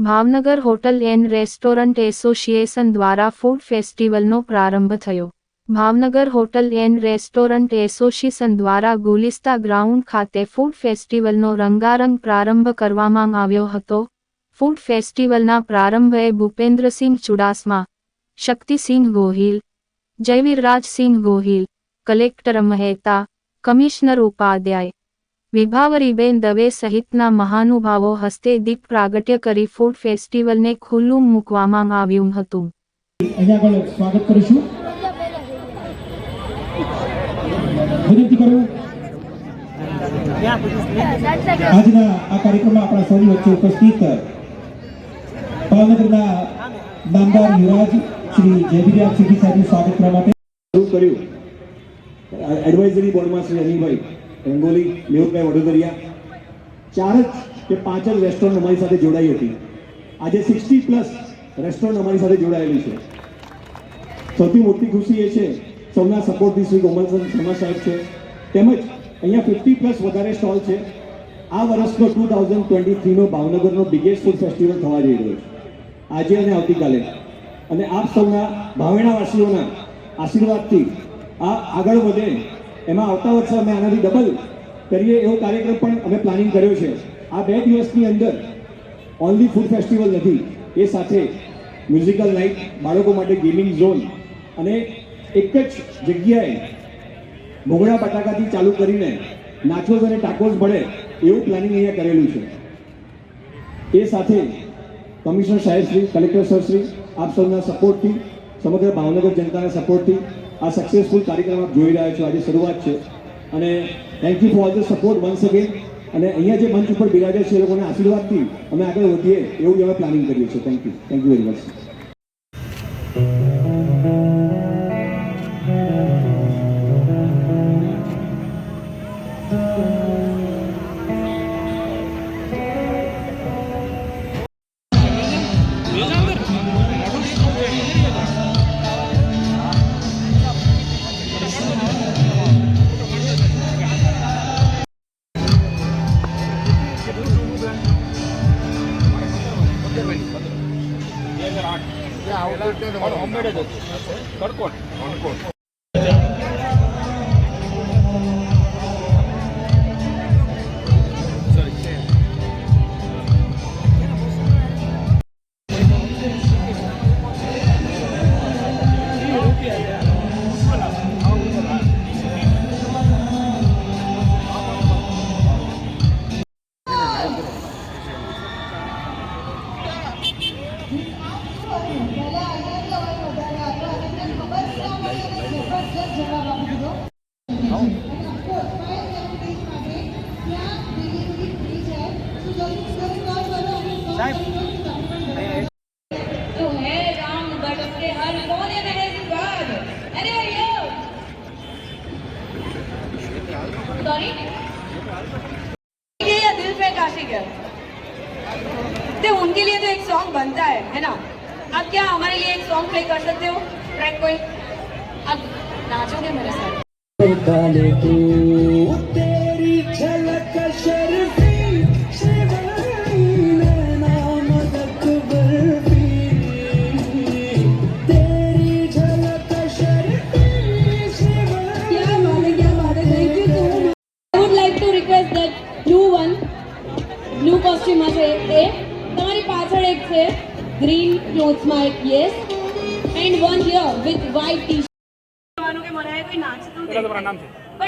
Bhavnagar hotel and restaurant association દ્વારા food ફેસ્ટિવલનો પ્રારંભ થયો. Bhavnagar hotel and restaurant association દ્વારા ગુલિસ્તા ગ્રાઉન્ડ ખાતે ફૂડ ફેસ્ટિવલનો રંગારંગ પ્રારંભ કરવામાં આવ્યો હતો. ફૂડ ફેસ્ટિવલના પ્રારંભે ભૂપેન્દ્રસિંહ ચુડાસમા, શક્તિસિંહ ગોહિલ, જયવીરરાજસિંહ ગોહિલ, કલેક્ટર મહેતા, કમિશનર ઉપાધ્યાય વિભાવરીબેન દવે સહિતના મહાનુભાવો હસ્તે દીપ પ્રાગટ્ય કરી ફૂડ ફેસ્ટિવલને ખુલ્લું મૂકવામાં આવ્યું હતું. સ્વાગત કરીશું. આજના આ કાર્યક્રમમાં આપણા સૌની વચ્ચે ઉપસ્થિત ભાવનગરના નામદાર યુવરાજ શ્રી જયવીરરાજ સિંઘી સાહેબનું સ્વાગત કરવા માટે કર્યું. એડવાઇઝરી બોર્ડમાં શ્રી અનિલભાઈ રંગોલી મેહુલભાઈ વડોદરિયા. ચાર જ કે પાંચ જ રેસ્ટોરન્ટ અમારી સાથે જોડાઈ હતી. આજે સિક્સટી પ્લસ રેસ્ટોરન્ટ અમારી સાથે જોડાયેલી છે. સૌથી મોટી ખુશી એ છે, સૌના સપોર્ટથી શ્રી કોમલસન શર્મા સાહેબ છે. તેમજ અહીંયા ફિફ્ટી પ્લસ વધારે સ્ટોલ છે. આ વર્ષનો ટુ થાઉઝન્ડ ટ્વેન્ટી થ્રીનો ભાવનગરનો બિગેસ્ટ ફૂડ ફેસ્ટિવલ થવા જઈ રહ્યો છે. આજે અને આવતીકાલે. અને આપ સૌના ભાવેણાવાસીઓના આશીર્વાદથી આ આગળ વધે એમાં આવતા વર્ષે અમે આનાથી ડબલ કરીએ એવો કાર્યક્રમ પણ અમે પ્લાનિંગ કર્યો છે. આ બે દિવસની અંદર ઓનલી ફૂડ ફેસ્ટિવલ નથી, એ સાથે મ્યુઝિકલ નાઇટ બાળકો માટે ગેમિંગ ઝોન અને એક જ જગ્યાએ ભોગળા બટાકાથી ચાલુ કરીને નાચોઝ અને ટાકોઝ મળે એવું પ્લાનિંગ અહીંયા કરેલું છે. એ સાથે કમિશનર સાહેબ શ્રી કલેક્ટર સર શ્રી, આપ સૌના સપોર્ટથી સમગ્ર ભાવનગર જનતાના સપોર્ટથી આ સક્સેસફુલ કાર્યક્રમ આપ જોઈ રહ્યા છો. આજે શરૂઆત છે. અને thank you for all the support once again અને અહીંયા જે મંચ ઉપર બિરાજે છે એ લોકોને આશીર્વાદથી અમે આગળ વધીએ એવું જ અમે પ્લાનિંગ કરીએ છીએ. Thank you thank you very much ಕಡ್ಕೊಂಡು दिल तो उनके लिए तो एक सॉन्ग बनता है है ना? अब क्या हमारे लिए एक सॉन्ग प्ले कर सकते हो? ट्रैक कोई? अब नाचोगे मेरे साथ क्या बात है क्या बात है thank you so much I would like to request that blue one blue કોસ્ટ્યુમમાં છે એ તમારી પાછળ એક છે ગ્રીન ક્લોથ્સમાં એક yes and one here with white T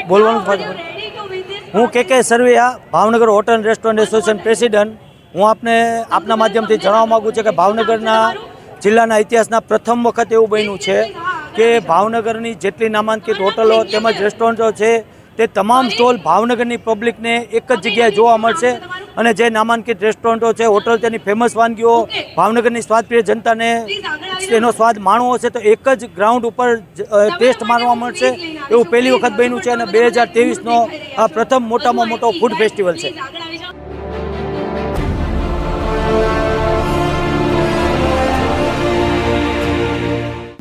બોલવાનું ફરજ હું K K Sarvaiya Bhavnagar hotel and restaurant association president હું આપને આપના માધ્યમથી જણાવવા માગું છું કે ભાવનગરના જિલ્લાના ઇતિહાસના પ્રથમ વખત એવું બન્યું છે કે ભાવનગરની જેટલી નામાંકિત હોટલો તેમજ રેસ્ટોરન્ટો છે તે તમામ સ્ટોલ ભાવનગરની પબ્લિકને એક જ જગ્યાએ જોવા મળશે. અને જે નામાંકિત રેસ્ટોરન્ટો છે, હોટલ તેની ફેમસ વાનગીઓ, ભાવનગરની સ્વાદપ્રિય જનતાને એનો સ્વાદ માણવો હશે તો એક જ ગ્રાઉન્ડ ઉપર ટેસ્ટ માણવા મળશે એવું પહેલી વખત બન્યું છે અને બે હજાર તેવીસનો આ પ્રથમ મોટામાં મોટો ફૂડ ફેસ્ટિવલ છે.